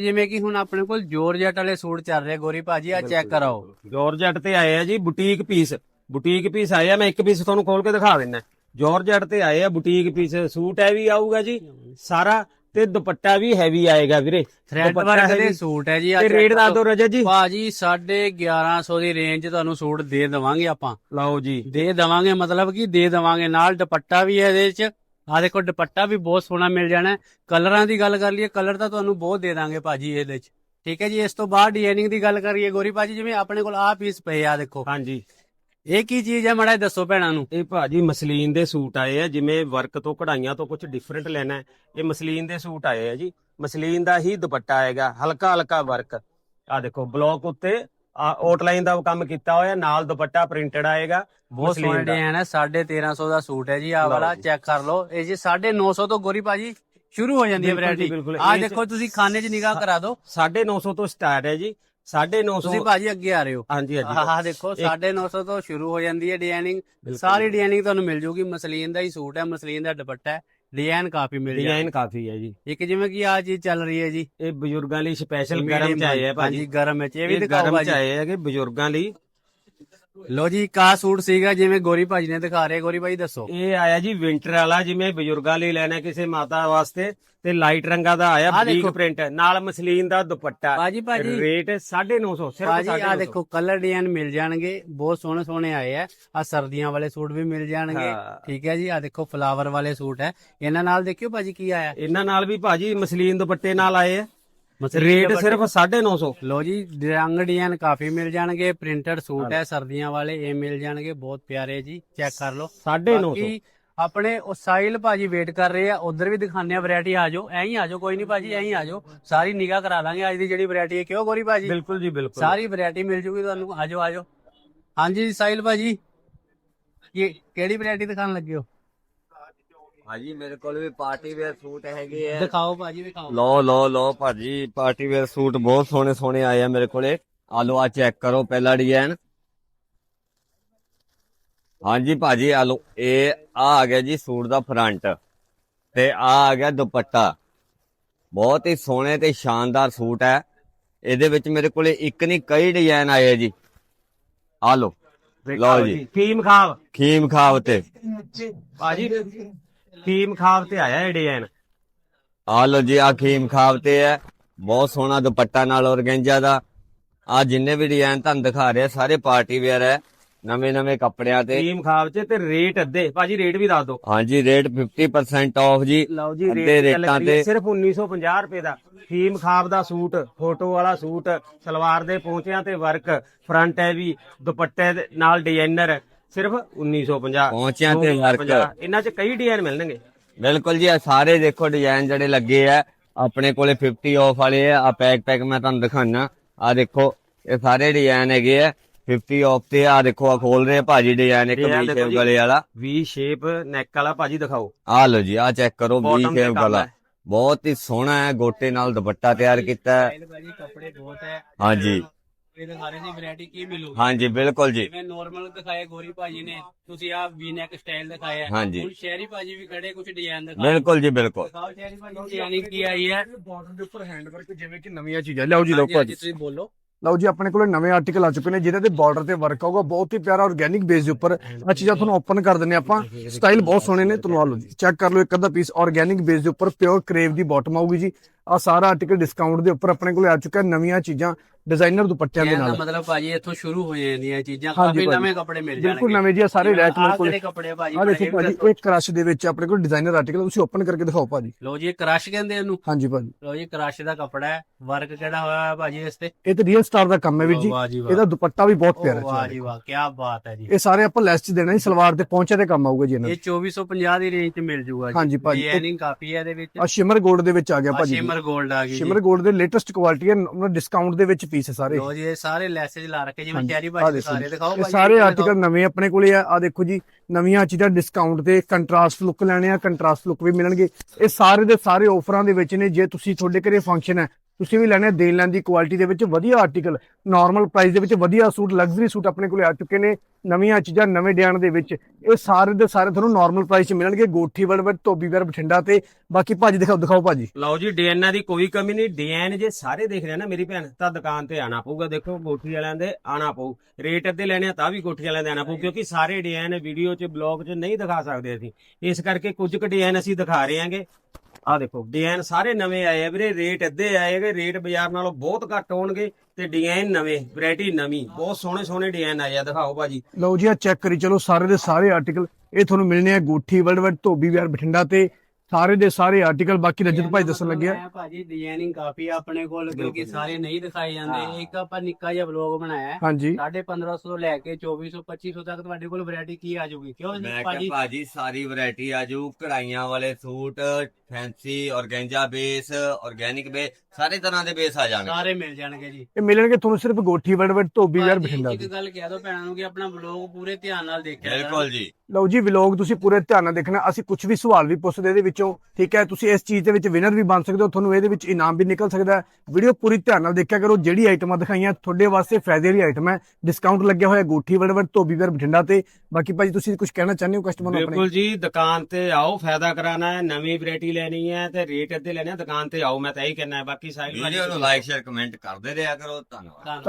ਜਿਵੇਂ ਕਿ ਹੁਣ ਆਪਣੇ ਕੋਲ ਜੋਰਜਟ ਵਾਲੇ ਸੂਟ ਚੱਲ ਰਹੇ ਗੋਰੀ ਭਾਜੀ ਆ ਚੈੱਕ ਕਰਾਓ। ਜਾਰਜਟ ਤੇ ਆਏ ਆ ਜੀ ਬੁਟੀਕ ਪੀਸ ਬੁਟੀਕ ਪੀਸ ਆਏ ਆ ਮੈਂ ਇੱਕ ਪੀਸ ਤੁਹਾਨੂੰ ਖੋਲ ਕੇ ਦਿਖਾ ਦਿੰਦਾ। ਜਾਰਜਟ ਤੇ ਆਏ ਆ ਬੁਟੀਕ ਪੀਸ ਸੂਟ ਹੈ ਵੀ ਆਊਗਾ ਜੀ ਸਾਰਾ ਤੇ ਦੁਪੱਟਾ ਵੀ ਹੈਵੀ ਆਏਗਾ ਵੀਰੇ। ਥ੍ਰੈਡ ਵਰਕ ਦੇ। ਸੂਟ ਹੈ ਜੀ ਤੇ ਰੇਟ ਦੱਸ। ਦਿਓ ਰਜਤ ਜੀ। ਭਾਜੀ 1150 ਦੀ ਰੇਂਜ ਤੁਹਾਨੂੰ ਸੂਟ ਦੇ ਦੇਵਾਂਗੇ ਆਪਾਂ। ਲਓ ਜੀ। ਦੇ ਦੇਵਾਂਗੇ ਮਤਲਬ ਕਿ ਦੇ ਦੇਵਾਂਗੇ। ਨਾਲ ਦੁਪੱਟਾ ਵੀ ਹੈ ਇਹਦੇ 'ਚ ਆ ਦੇਖੋ ਦੁਪੱਟਾ ਵੀ ਬਹੁਤ ਸੋਹਣਾ ਮਿਲ ਜਾਣਾ। ਕਲਰਾਂ ਦੀ ਗੱਲ ਕਰ ਲਈਏ ਕਲਰ ਤਾਂ ਤੁਹਾਨੂੰ ਬਹੁਤ ਦੇ ਦਾਂਗੇ ਭਾਜੀ ਇਹਦੇ 'ਚ। ਠੀਕ ਹੈ ਜੀ ਇਸ ਤੋਂ ਬਾਅਦ ਡਿਜ਼ਾਈਨਿੰਗ ਦੀ ਗੱਲ ਕਰੀਏ ਗੋਰੀ ਭਾਜੀ ਜਿਵੇਂ ਆਪਣੇ ਕੋਲ ਆਹ ਪੀਸ ਪਏ ਆ ਦੇਖੋ। ਹਾਂਜੀ। ਇਹ ਕੀ ਚੀਜ਼ ਹੈ ਮੜਾ ਦੱਸੋ ਭੈਣਾਂ ਨੂੰ। ਇਹ ਭਾਜੀ ਮਸਲੀਨ ਦੇ ਸੂਟ ਆਏ ਆ ਜਿਵੇਂ ਵਰਕ ਤੋਂ ਕਢਾਈਆਂ ਤੋਂ ਕੁਝ ਡਿਫਰੈਂਟ ਲੈਣਾ ਹੈ। ਇਹ ਮਸਲੀਨ ਦੇ ਸੂਟ ਆਏ ਆ ਜੀ। ਮਸਲੀਨ ਦਾ ਹੀ ਦੁਪੱਟਾ ਆਏਗਾ ਹਲਕਾ ਹਲਕਾ ਵਰਕ। ਆ ਦੇਖੋ ਬਲੌਕ ਉੱਤੇ ਆਊਟਲਾਈਨ ਦਾ ਕੰਮ ਕੀਤਾ ਹੋਇਆ ਨਾਲ ਦੁਪੱਟਾ ਪ੍ਰਿੰਟਡ ਆਏਗਾ ਬਹੁਤ ਸੋਹਣਾ। ਡਿਜ਼ਾਈਨ ਹੈ 1350 ਦਾ ਸੂਟ ਹੈ ਜੀ ਆਹ ਲਓ ਵਾਲਾ। ਚੈੱਕ ਕਰ ਲਓ ਇਹ ਜੀ 950 ਤੋਂ ਗੋਰੀ ਭਾਜੀ ਸ਼ੁਰੂ ਹੋ ਜਾਂਦੀ ਹੈ ਵੈਰਾਈਟੀ। ਆ ਦੇਖੋ ਤੁਸੀਂ ਖਾਨੇ 'ਚ ਨਿਗਾਹ ਕਰਾ ਦਿਓ 950 ਤੋਂ ਸਟਾਰਟ ਹੈ ਜੀ 950 ਤੁਸੀਂ ਭਾਜੀ ਅੱਗੇ ਆ ਰਹੇ ਹੋ। ਹਾਂਜੀ ਹਾਂਜੀ। ਆਹ ਦੇਖੋ 950 ਤੋਂ ਸ਼ੁਰੂ ਹੋ ਜਾਂਦੀ ਹੈ ਡਿਜ਼ਾਈਨਿੰਗ ਸਾਰੀ ਡਿਜ਼ਾਈਨਿੰਗ ਤੁਹਾਨੂੰ ਮਿਲ ਜੂਗੀ। ਮਸਲੀਨ ਦਾ ਹੀ ਸੂਟ ਹੈ ਮਸਲੀਨ ਦਾ ਦੁਪੱਟਾ ਹੈ। ਡਿਜ਼ਾਈਨ ਕਾਫੀ ਮਿਲ ਜਾਏ ਡਿਜ਼ਾਈਨ ਕਾਫੀ ਹੈ ਜੀ। ਇੱਕ ਜਿਵੇਂ ਕਿ ਆ ਚੀਜ਼ ਚੱਲ ਰਹੀ ਹੈ ਜੀ। ਇਹ ਬਜ਼ੁਰਗਾਂ ਲਈ ਸਪੈਸ਼ਲ ਗਰਮ ਚ ਆਏ ਆ ਭਾਜੀ। ਗਰਮ ਵਿੱਚ। ਇਹ ਵੀ ਇਹ ਦਿਖਾਓ ਗਰਮ ਚ ਭਾਜੀ ਆਏ ਹੈਗੇ ਬਜ਼ੁਰਗਾਂ ਲਈ ਲੋ ਜੀ ਕਾ ਸੂਟ ਸੀਗਾ ਜਿਵੇਂ ਗੋਰੀ ਭਾਜੀ ਨੇ ਦਿਖਾ ਰਹੇ ਗੋਰੀ ਭਾਜੀ ਦੱਸੋ। ਇਹ ਆਇਆ ਜੀ ਵਿੰਟਰ ਵਾਲਾ ਜਿਵੇਂ ਬਜ਼ੁਰਗਾਂ ਲਈ ਲੈਣਾ ਕਿਸੇ ਮਾਤਾ ਵਾਸਤੇ ਤੇ ਲਾਈਟ ਰੰਗਾ ਦਾ ਆਇਆ ਆਹ ਬਰੀਕ ਦੇਖੋ। ਪ੍ਰਿੰਟ ਨਾਲ ਮਸਲੀਨ ਦਾ ਦੁਪੱਟਾ। ਭਾਜੀ ਭਾਜੀ। ਰੇਟ 950 ਸਿਰਫ ਭਾਜੀ ਆ 950 ਦੇਖੋ ਕਲਰ ਡਿਜ਼ਾਈਨ ਮਿਲ ਜਾਣਗੇ ਬਹੁਤ ਸੋਹਣੇ ਸੋਹਣੇ ਆਏ ਆ। ਆ ਸਰਦੀਆਂ ਵਾਲੇ ਸੂਟ ਵੀ ਮਿਲ ਜਾਣਗੇ ਹਾਂ। ਠੀਕ ਹੈ ਜੀ ਆ ਦੇਖੋ ਫਲਾਵਰ ਵਾਲੇ ਸੂਟ ਹੈ। ਇਹਨਾਂ ਨਾਲ ਦੇਖਿਓ ਭਾਜੀ ਕੀ ਆਇਆ। ਇਹਨਾਂ ਨਾਲ ਵੀ ਭਾਜੀ ਮਸਲੀਨ ਦੁਪੱਟੇ ਨਾਲ ਆਏ ਆ। ਰੇਟ ਸਿਰਫ 950 ਲੋ ਜੀ ਰੰਗ ਡਿਜ਼ਾਈਨ ਕਾਫੀ ਮਿਲ ਜਾਣਗੇ ਪ੍ਰਿੰਟਡ ਸੂਟ ਹੈ ਸਰਦੀਆਂ ਵਾਲੇ ਇਹ ਮਿਲ ਜਾਣਗੇ ਬਹੁਤ ਪਿਆਰੇ ਜੀ ਚੈੱਕ ਕਰ ਲਓ। 950 ਬਾਕੀ ਆਪਣੇ ਉਹ ਸਾਈਲ ਭਾਜੀ ਵੇਟ ਕਰ ਰਹੇ ਆ ਉਧਰ ਵੀ ਦਿਖਾਣੇ ਆ ਵੈਰਾਈਟੀ ਆ ਜਾਓ ਐਂ ਹੀ ਆ ਜਾਓ ਕੋਈ ਨਹੀਂ ਭਾਜੀ ਐਂ ਹੀ ਆ ਜਾਓ ਸਾਰੀ ਨਿਗਾਹ ਕਰਾ ਦਾਂਗੇ ਅੱਜ ਦੀ ਜਿਹੜੀ ਵੈਰਾਈਟੀ ਹੈ ਕਿਉਂ ਗੋਰੀ ਭਾਜੀ? ਬਿਲਕੁਲ ਜੀ ਬਿਲਕੁਲ। ਸਾਰੀ ਵੈਰਾਈਟੀ ਮਿਲ ਜੂਗੀ ਤੁਹਾਨੂੰ ਆ ਜਾਓ ਆ ਜਾਓ। ਹਾਂਜੀ ਸਾਈਲ ਭਾਜੀ ਇਹ ਕਿਹੜੀ ਵੈਰਾਈਟੀ ਦਿਖਾਣ ਲੱਗੇ ਹੋ? ਭਾਜੀ ਮੇਰੇ ਕੋਲ ਵੀ ਪਾਰਟੀ ਵੇਅਰ ਸੂਟ ਹੈਗੇ ਆ। ਦਿਖਾਓ ਭਾਜੀ ਦਿਖਾਓ। ਲੋ ਲੋ ਲੋ ਭਾਜੀ ਪਾਰਟੀ ਵੇਅਰ ਸੂਟ ਬਹੁਤ ਸੋਹਣੇ ਸੋਹਣੇ ਆਏ ਆ ਮੇਰੇ ਕੋਲੇ। ਆ ਲੋ ਆ ਚੈੱਕ ਕਰੋ ਪਹਿਲਾ ਡਿਜ਼ਾਈਨ ਹਾਂਜੀ ਭਾਜੀ ਆ ਲੋ ਇਹ ਆ ਆ ਗਿਆ ਜੀ ਸੂਟ ਦਾ ਫਰੰਟ ਤੇ ਆ ਆ ਗਿਆ ਦੁਪੱਟਾ। ਬਹੁਤ ਹੀ ਸੋਹਣੇ ਤੇ ਸ਼ਾਨਦਾਰ ਸੂਟ ਹੈ। ਇਹਦੇ ਵਿੱਚ ਮੇਰੇ ਕੋਲੇ ਇੱਕ ਨਹੀਂ ਕਈ ਡਿਜ਼ਾਈਨ ਆਏ ਆ ਜੀ। ਆ ਲੋ ਲਓ ਜੀ। ਫੀਮ ਖਾਬ ਖੀਮ ਖਾਵ ਤੇ। ਭਾਜੀ ਫੀਮ ਖਾਬ ਤੇ ਆਇਆ ਇਹ ਡਿਜ਼ਾਈਨ ਆ ਲੋ ਜੀ ਆ ਖੀਮ ਖਾਵ ਤੇ ਹੈ ਬਹੁਤ ਸੋਹਣਾ ਦੁਪੱਟਾ ਨਾਲ ਔਰਗੈਂਜਾ ਦਾ। ਆ ਜਿੰਨੇ ਵੀ ਡਿਜ਼ਾਈਨ ਤੁਹਾਨੂੰ ਦਿਖਾ ਰਿਹਾ ਸਾਰੇ ਪਾਰਟੀ ਵੇਅਰ ਹੈ ਨਵੇਂ ਨਵੇਂ ਕੱਪੜਿਆਂ ਤੇ। ਫੀਮ ਖਾਬ ਚ ਤੇ ਰੇਟ ਅੱਧੇ। ਭਾਜੀ ਰੇਟ ਵੀ ਦੱਸ ਦਿਓ ਹਾਂਜੀ ਰੇਟ 50% ਆਫ ਜੀ। ਲਓ ਜੀ ਅੱਧੇ ਰੇਟ ਰੇਟਾਂ ਤੇ। ਸਿਰਫ 1950 ਰੁਪਏ ਦਾ। ਫੀਮ ਖਾਬ ਦਾ ਸੂਟ ਫੋਟੋ ਵਾਲਾ ਸੂਟ ਸਲਵਾਰ ਦੇ ਪਹੁੰਚਿਆਂ ਤੇ ਵਰਕ ਫਰੰਟ ਹੈ ਵੀ ਦੁਪੱਟੇ ਦੇ ਨਾਲ ਡਿਜ਼ਾਈਨਰ ਸਿਰਫ 1950 ਪਹੁੰਚਿਆਂ ਤੇ। 1950 ਇਹਨਾਂ ਚ ਕਈ ਡਿਜ਼ਾਈਨ ਮਿਲਣਗੇ। ਬਿਲਕੁਲ ਜੀ ਆ ਸਾਰੇ ਦੇਖੋ ਡਿਜ਼ਾਈਨ ਜਿਹੜੇ ਲੱਗੇ ਆ ਆਪਣੇ ਕੋਲੇ 50 ਆਫ ਵਾਲੇ ਆ ਆ ਪੈਕ ਪੈਕ ਮੈਂ ਤੁਹਾਨੂੰ ਦਿਖਾਣਾ ਆ ਦੇਖੋ ਇਹ ਸਾਰੇ ਡਿਜ਼ਾਈਨ ਹੈਗੇ ਆ 50 ਆਫ ਤੇ ਆ ਦੇਖੋ ਆ ਖੋਲ ਰਹੇ ਭਾਜੀ ਡਿਜ਼ਾਈਨ ਇੱਕ ਵੀ ਸ਼ੇਪ। ਗਲੇ ਵਾਲਾ ਵੀ ਸ਼ੇਪ ਨੈਕ ਵਾਲਾ ਭਾਜੀ ਦਿਖਾਓ। ਆ ਲੋ ਜੀ ਆ ਚੈੱਕ ਕਰੋ ਵੀ ਸ਼ੇਪ ਗਲਾ। ਬਹੁਤ ਹੀ ਸੋਹਣਾ ਹੈ ਗੋਟੇ ਨਾਲ ਦੁਪੱਟਾ ਤਿਆਰ ਕੀਤਾ ਹੈ। ਭਾਜੀ ਕੱਪੜੇ ਬਹੁਤ ਹੈ ਹਾਂਜੀ ਇਹ ਦਿਖਾ ਰਹੇ ਸੀ ਵੈਰਾਈਟੀ ਕੀ ਮਿਲੂਗੀ? ਹਾਂਜੀ ਬਿਲਕੁਲ ਜੀ। ਜਿਵੇਂ ਨਾਰਮਲ ਦਿਖਾਏ ਗੋਰੀ ਭਾਜੀ ਨੇ ਤੁਸੀਂ ਆ ਵੀ ਨੈਕ ਸਟਾਈਲ ਦਿਖਾਇਆ। ਹਾਂਜੀ। ਹੁਣ ਸ਼ਹਿਰੀ ਭਾਜੀ ਵੀ ਖੜੇ ਕੁਝ ਡਿਜ਼ਾਈਨ ਦਿਖਾਓ ਬਿਲਕੁਲ ਜੀ ਬਿਲਕੁਲ। ਦਿਖਾਓ ਸ਼ਹਿਰੀ ਭਾਜੀ ਯਾਨੀ ਕੀ ਆਈ ਹੈ? ਬਾਰਡਰ ਦੇ ਉੱਪਰ ਹੈਂਡ ਵਰਕ ਜਿਵੇਂ ਕਿ ਨਵੀਆਂ ਚੀਜ਼ਾਂ। ਲਿਆਓ ਜੀ ਲਓ ਹਾਂਜੀ, ਹਾਂਜੀ, ਭਾਜੀ ਤੁਸੀਂ ਬੋਲੋ। ਲਓ ਜੀ ਆਪਣੇ ਕੋਲ ਨਵੇਂ ਆਰਟੀਕਲ ਆ ਚੁੱਕੇ ਨੇ ਜਿਹਦੇ ਤੇ ਬਾਰਡਰ ਤੇ ਵਰਕ ਆਊਗਾ। ਬਹੁਤ ਹੀ ਪਿਆਰਾ ਆਰਗੈਨਿਕ ਬੇਸ ਦੇ ਉੱਪਰ ਆ ਚੀਜ਼ਾਂ ਤੁਹਾਨੂੰ ਓਪਨ ਕਰ ਦਿੰਨੇ ਆਪਾਂ। ਸਟਾਈਲ ਬਹੁਤ ਸੋਹਣੇ ਨੇ ਤੁਹਾਨੂੰ ਆ ਲਓ ਜੀ। ਚੈੱਕ ਕਰ ਲਓ ਇੱਕ ਅੱਧਾ ਪੀਸ ਆਰਗੈਨਿਕ ਬੇਸ ਦੇ ਉੱਪਰ ਪਿਓਰ ਕਰੇਵ ਦੀ ਬਾਟਮ ਆਊਗੀ ਜੀ। ਆ ਸਾਰਾ ਆਰਟੀਕਲ ਡਿਸਕਾਊਂਟ ਦੇ ਉੱਪਰ ਆਪਣੇ ਕੋਲ ਆ ਚੁੱਕਾ ਨਵੀਆਂ ਚੀਜ਼ਾਂ। ਡਿਜ਼ਾਈਨਰ ਦੁਪੱਟਿਆਂ ਦੇ ਨਾਲ। ਮਤਲਬ ਭਾਜੀ ਇੱਥੋਂ ਸ਼ੁਰੂ ਹੋ ਜਾਂਦੀਆਂ ਇਹ ਚੀਜ਼ਾਂ ਕਾਫੀ ਨਵੇਂ ਕੱਪੜੇ ਮਿਲ ਜਾਣਗੇ। ਬਿਲਕੁਲ ਨਵੇਂ ਜੀ ਸਾਰੇ ਰੈਕ ਮੇਰੇ ਕੋਲ। ਆਹ ਕੱਪੜੇ ਭਾਜੀ? ਆ ਦੇਖੋ ਭਾਜੀ ਇਹ ਦੇ ਵਿੱਚ ਆਪਣੇ ਕੋਲ ਡਿਜ਼ਾਈਨਰ ਆਰਟੀਕਲ ਤੁਸੀਂ ਓਪਨ ਕਰਕੇ ਦਿਖਾਓ ਭਾਜੀ। ਲਓ ਜੀ ਇਹ ਕ੍ਰਸ਼ ਕਹਿੰਦੇ ਇਹਨੂੰ। ਹਾਂਜੀ ਭਾਜੀ। ਲਓ ਜੀ ਕ੍ਰਸ਼ ਦਾ ਕੱਪੜਾ ਹੈ। ਵਰਕ ਕਿਹੜਾ ਹੋਇਆ ਹੈ ਭਾਜੀ ਇਸ ਤੇ? ਇਹ ਤੇ ਰੀਅਲ ਸਟਾਰ ਦਾ ਕੰਮ ਹੈ ਵੀਰ ਜੀ। ਇਹਦਾ ਦੁਪੱਟਾ ਵੀ ਬਹੁਤ ਪਿਆਰਾ ਹੈ ਵਾਹ ਜੀ ਵਾਹ ਕੀ ਬਾਤ ਹੈ ਜੀ। ਇਹ ਸਾਰੇ ਆਪਾਂ ਲੈਸ ਚ ਦੇਣਾ ਜੀ ਸਲਵਾਰ ਤੇ ਪਹੁੰਚੇ ਦੇ ਕੰਮ ਆਊਗਾ ਜੀ ਇਹਨਾਂ ਇਹ 2450 ਦੀ ਰੇਂਜ ਤੇ ਮਿਲ ਜੂਗਾ ਜੀ। ਹਾਂਜੀ ਭਾਜੀ ਕਾਫੀ ਹੈ ਇਹਦੇ ਵਿੱਚ। ਆ ਸ਼ਿਮਰ 골ਡ ਦੇ ਲੇਟੈਸਟ ਕੁਆਲਿਟੀ ਪੀਸ ਸਾਰੇ। ਲੋ ਜੀ ਇਹ ਸਾਰੇ ਲੈਸੇਜ ਲਾ ਰੱਖੇ। ਜਿਵੇਂ ਦਿਖਾ ਰਹੇ ਜੀ। ਦਿਖਾਓ ਭਾਜੀ ਸਾਰੇ ਆਰਟੀਕਲ ਨਵੇਂ ਆਪਣੇ ਕੋਲੇ ਆ। ਆ ਦੇਖੋ ਜੀ ਨਵੀਆਂ ਚੀਜ਼ਾਂ ਡਿਸਕਾਊਂਟ ਤੇ ਕੰਟਰਾਸਟ ਲੁੱਕ ਲੈਣੇ ਆ ਕੰਟਰਾਸਟ ਲੁੱਕ ਵੀ ਮਿਲਣਗੇ। ਇਹ ਸਾਰੇ ਦੇ ਸਾਰੇ ਆਫਰਾਂ ਦੇ ਵਿੱਚ ਨੇ। ਜੇ ਤੁਸੀਂ ਤੁਹਾਡੇ ਘਰੇ ਫੰਕਸ਼ਨ ਹੈ ਤੁਸੀਂ ਵੀ ਲੈਣੇ ਆ, ਦੇਣ ਲੈਣ ਦੀ ਕੁਆਲਿਟੀ ਦੇ ਵਿੱਚ ਵਧੀਆ ਆਰਟੀਕਲ ਨਾਰਮਲ ਪ੍ਰਾਈਸ ਦੇ ਵਿੱਚ ਵਧੀਆ ਸੂਟ ਲਗਜ਼ਰੀ ਸੂਟ ਆਪਣੇ ਕੋਲੇ ਆ ਚੁੱਕੇ ਨੇ ਨਵੀਆਂ ਚੀਜ਼ਾਂ ਨਵੇਂ ਡਿਜ਼ਾਈਨ ਦੇ ਵਿੱਚ। ਇਹ ਸਾਰੇ ਦੇ ਸਾਰੇ ਤੁਹਾਨੂੰ ਨਾਰਮਲ ਪ੍ਰਾਈਸ 'ਚ ਮਿਲਣਗੇ ਗੋਠੀ ਵੜਵੜ ਧੋਬੀ ਬਠਿੰਡਾ ਤੇ ਬਾਕੀ ਭਾਜੀ ਦਿਖਾਓ ਦਿਖਾਓ ਭਾਜੀ। ਲਓ ਜੀ ਡਿਜ਼ਾਈਨਾਂ ਦੀ ਕੋਈ ਕਮੀ ਨਹੀਂ ਡਿਜ਼ਾਈਨ ਜੇ ਸਾਰੇ ਦੇਖ ਰਹੇ ਨਾ ਮੇਰੀ ਭੈਣ ਤਾਂ ਦੁਕਾਨ ਤੇ ਆਣਾ ਪਊਗਾ ਦੇਖੋ ਗੋਠੀ ਵਾਲਿਆਂ ਦੇ ਆਣਾ ਪਊ। ਰੇਟ ਅੱਧੇ ਲੈਣੇ ਆ ਤਾਂ ਵੀ ਗੋਠੀ ਵਾਲਿਆਂ ਦੇ ਆਣਾ ਪਊ ਕਿਉਂਕਿ ਸਾਰੇ ਡਿਜ਼ਾਈਨ ਵੀਡੀਓ 'ਚ ਬਲੌਗ 'ਚ ਨਹੀਂ ਦਿਖਾ ਸਕਦੇ ਅਸੀਂ। ਇਸ ਕਰਕੇ ਕੁਝ ਕੁ ਡਿਜ਼ਾਈਨ ਅਸੀਂ ਦਿਖਾ ਰਹੇ ਹਾਂਗੇ ਆ ਦੇਖੋ ਡਿਜ਼ਾਈਨ ਸਾਰੇ ਨਵੇਂ ਆਏ ਆ ਵੀਰੇ ਰੇਟ ਅੱਧੇ ਆਏਗੇ ਰੇਟ ਬਾਜ਼ਾਰ ਨਾਲੋਂ ਬਹੁਤ ਘੱਟ ਹੋਣਗੇ ਤੇ ਡਿਜ਼ਾਈਨ ਨਵੇਂ ਵੈਰਾਈਟੀ ਨਵੀਂ, ਬਹੁਤ ਸੋਹਣੇ ਸੋਹਣੇ ਡਿਜ਼ਾਈਨ ਆਏ ਆ, ਦਿਖਾਓ ਭਾਜੀ। ਲਓ ਜੀ ਆ ਚੈੱਕ ਕਰੀ, ਚਲੋ ਸਾਰੇ ਦੇ ਸਾਰੇ ਆਰਟੀਕਲ ਇਹ ਤੁਹਾਨੂੰ ਮਿਲਣੇ ਆ ਗੋਠੀ ਵੜਵੜ ਧੋਬੀ ਵੀਰ ਬਠਿੰਡਾ ਤੇ ਸਾਰੇ ਦੇ ਸਾਰੇ ਆਰਟੀਕਲ ਬਾਕੀ ਰਜਤ ਭਾਈ ਦੱਸਣ ਲੱਗਿਆ ਭਾਜੀ ਡਿਜ਼ਾਈਨਿੰਗ ਕਾਫੀ ਆ ਆਪਣੇ ਕੋਲ ਕਿਉਂਕਿ ਸਾਰੇ ਨਹੀਂ ਦਿਖਾਏ ਜਾਂਦੇ। ਇੱਕ ਆਪਾਂ ਨਿੱਕਾ ਜਿਹਾ ਵਲੌਗ ਬਣਾਇਆ। ਹੈ ਹਾਂਜੀ 1550 ਤੋਂ ਲੈ ਕੇ 2400 2500 ਤੱਕ ਤੁਹਾਡੇ ਕੋਲ ਵੈਰਾਈਟੀ ਕੀ ਆ ਜਾਊਗੀ? ਕਿਉਂ ਜੀ ਮੈਂ ਭਾਜੀ? ਭਾਜੀ ਸਾਰੀ ਵੈਰਾਈਟੀ ਆਜੂ ਕਢਾਈਆਂ ਵਾਲੇ suit fancy organza base organic base ਸਾਰੇ ਤਰ੍ਹਾਂ ਦੇ ਬੇਸ ਆ ਜਾਣਗੇ। ਸਾਰੇ ਮਿਲ ਜਾਣਗੇ ਜੀ। ਇਹ ਮਿਲਣਗੇ ਤੁਹਾਨੂੰ ਸਿਰਫ ਗੋਠੀ ਵੜਵੜ ਧੋਬੀ ਭਾਜੀ, ਬਠਿੰਡਾ ਇੱਕ ਦੇ। ਗੱਲ ਕਹਿ ਦੋ ਭੈਣਾਂ ਨੂੰ ਕਿ ਆਪਣਾ ਵਲੌਗ ਪੂਰੇ ਧਿਆਨ ਨਾਲ ਦੇਖਿਆ। ਬਿਲਕੁਲ ਜੀ। ਲਓ ਜੀ ਵਲੌਗ ਤੁਸੀਂ ਪੂਰੇ ਧਿਆਨ ਨਾਲ ਦੇਖਣਾ। ਅਸੀਂ ਕੁਝ ਵੀ ਸਵਾਲ ਵੀ ਪੁੱਛਦੇ ਇਹਦੇ ਵਿੱਚੋਂ ਠੀਕ ਹੈ? ਤੁਸੀਂ ਇਸ ਚੀਜ਼ ਦੇ ਵਿੱਚ ਵਿਨਰ ਵੀ ਬਣ ਸਕਦੇ ਹੋ ਤੁਹਾਨੂੰ ਇਹਦੇ ਵਿੱਚ ਇਨਾਮ ਵੀ ਨਿਕਲ ਸਕਦਾ ਹੈ। ਵੀਡੀਓ ਪੂਰੀ ਧਿਆਨ ਨਾਲ ਦੇਖਿਆ ਕਰੋ ਜਿਹੜੀ ਆਈਟਮਾਂ ਦਿਖਾਈਆਂ ਤੁਹਾਡੇ ਵਾਸਤੇ ਫਾਇਦੇ ਵਾਲੀ ਆਈਟਮ ਹੈ। ਡਿਸਕਾਊਂਟ ਲੱਗਿਆ ਹੋਇਆ ਗੋਠੀ ਵੜਵੜ ਧੋਬੀ ਵੀਰ ਬਠਿੰਡਾ ਤੇ। ਬਾਕੀ ਭਾਜੀ ਤੁਸੀਂ ਕੁਝ ਕਹਿਣਾ ਚਾਹੁੰਦੇ ਹੋ ਕਸਟਮਰ ਨੂੰ ਆਪਣੇ? ਬਿਲਕੁਲ ਜੀ ਦੁਕਾਨ ਤੇ ਆਓ ਫਾਇਦਾ ਕਰਾਣਾ ਹੈ ਨਵੀਂ ਵੈਰਾਈਟੀ ਲੈਣੀ ਹੈ ਤੇ ਰੇਟ ਅੱਧੇ ਲੈਣੇ ਆ ਦੁਕਾਨ ਤੇ ਆਓ ਮੈਂ ਤਾਂ ਇਹੀ ਕਹਿਣਾ ਹੈ। ਬਾਕੀ ਸਾਈਡ ਵੀਡੀਓ ਨੂੰ ਲਾਈਕ ਸ਼ੇਅਰ ਕਮੈਂਟ ਕਰਦੇ ਰਿਹਾ ਕਰੋ ਧੰਨਵਾਦ।